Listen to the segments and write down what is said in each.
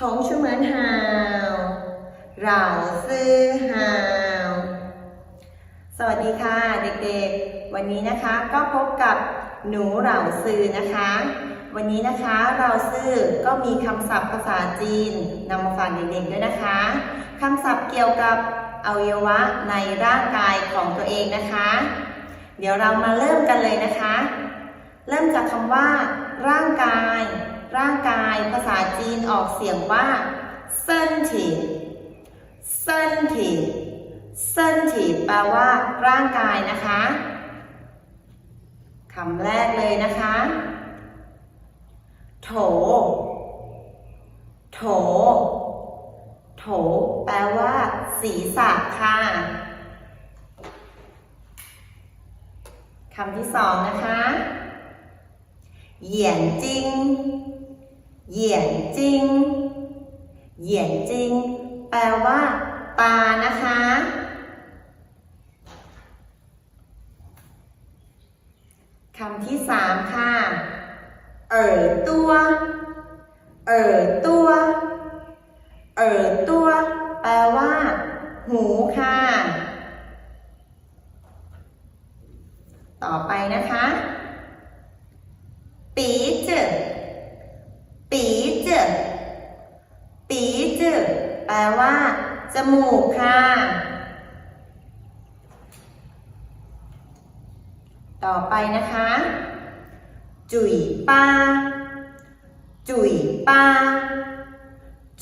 ท้องชื่อเหมือนหาวเราซื้อหาว สวัสดีค่ะเด็กๆ วันนี้นะคะก็พบกับหนูเหล่าซื้อนะคะ วันนี้นะคะเราซื้อก็มีคำศัพท์ภาษาจีนนำมาฝากเด็กๆด้วยนะคะคำศัพท์เกี่ยวกับอวัยวะในร่างกายของตัวเองนะคะ เดี๋ยวเรามาเริ่มกันเลยนะคะ เริ่มจากคำว่า ร่างกาย ร่างกายภาษาจีนออกเสียงว่าเซินถีเซินถีเซินถีแปลว่า ร่างกายนะคะคำแรกเลยนะคะ โถ โถ โถ แปลว่า ศีรษะค่ะคำที่สองนะคะ เหยียนจริง เหยียนจริงเหยียนจริง แปลว่า ตานะคะ คำที่สามค่ะ เอ่อตัว เอ่อตัว เอ่อตัว แปลว่า หูค่ะ ต่อไปนะคะ ปีจืปีจืปีจื แปลว่า จมูกค่ะ ต่อไปนะคะ จุ๋ยปาจุ๋ยปา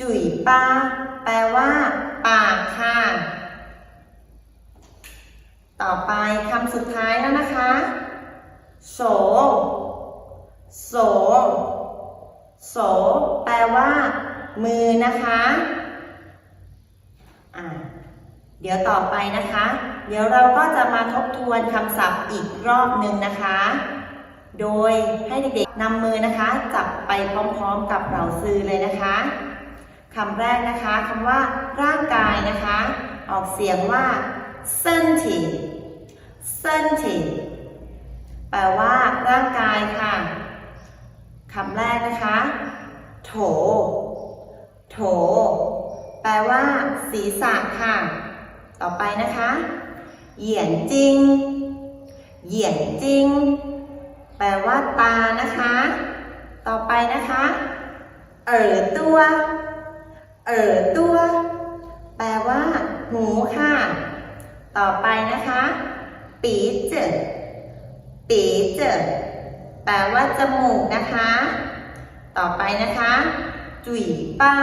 จุ๋ยปาแปลว่า ปากค่ะ ต่อไปคำสุดท้ายแล้วนะคะโสโสโส แปลว่า มือนะคะ อ่าเดี๋ยวต่อไปนะคะ เดี๋ยวเราก็จะมาทบทวนคำศัพท์อีกรอบหนึ่งนะคะ โดยให้เด็กๆนำมือนะคะ จับไปพร้อมๆกับเราซื้อเลยนะคะคำแรกนะคะคำว่า ร่างกายนะคะ ออกเสียงว่าเส้นถีเส้นถีแปลว่าร่างกายค่ะคำแรกนะคะ โถ โถ ศีรษะค่ะ ต่อไปนะคะ เหยียนจริง เหยียนจริง แปลว่าตานะคะ ต่อไปนะคะ เอ่อตัว เอ่อตัว แปลว่า หูค่ะ ต่อไปนะคะ ปีเจปีเจแปลว่าจมูกนะคะ ต่อไปนะคะ จุ๋ยป้า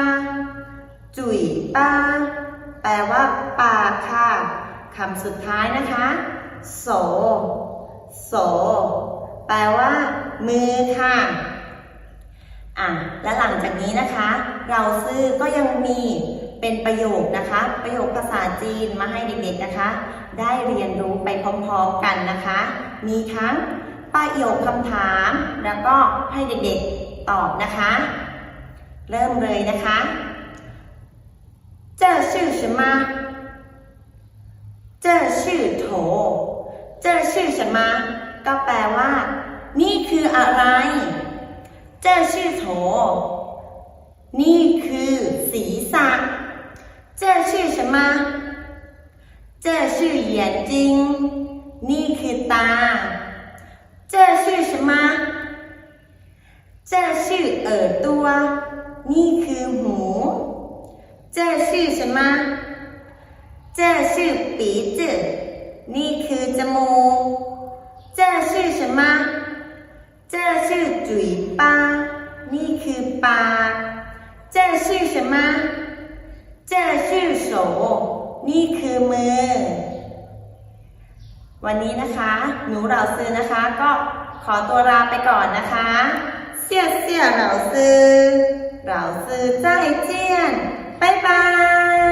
จุ๋ยป้า แปลว่าปากค่ะคำสุดท้ายนะคะ โส โส แปลว่า มือค่ะอะและหลังจากนี้นะคะ เราซื้อก็ยังมีเป็นประโยคนะคะ ประโยคภาษาจีนมาให้เด็กๆนะคะ ได้เรียนรู้ไปพร้อมๆกันนะคะ มีทั้งประโยคคำถาม แล้วก็ให้เด็กๆตอบนะคะ เริ่มเลยนะคะ 什么这是头这是什么ก็แปลว่า นี่คืออะไร这是头นี่คือศีรษะ这是什么这是眼睛นี่คือตา这是什么这是耳朵นี่คือหู 这是什么这是鼻子นี่คือจมูก这是什么这是嘴巴นี่คือปาก这是什么这是手นี่คือมือ วันนี้นะคะ หนูเหล่าซื้อนะคะ ก็ขอตัวลาไปก่อนนะคะเสี่ยเสี่ยเหล่าซื้อเหล่าซื้อใจเจียน 拜拜。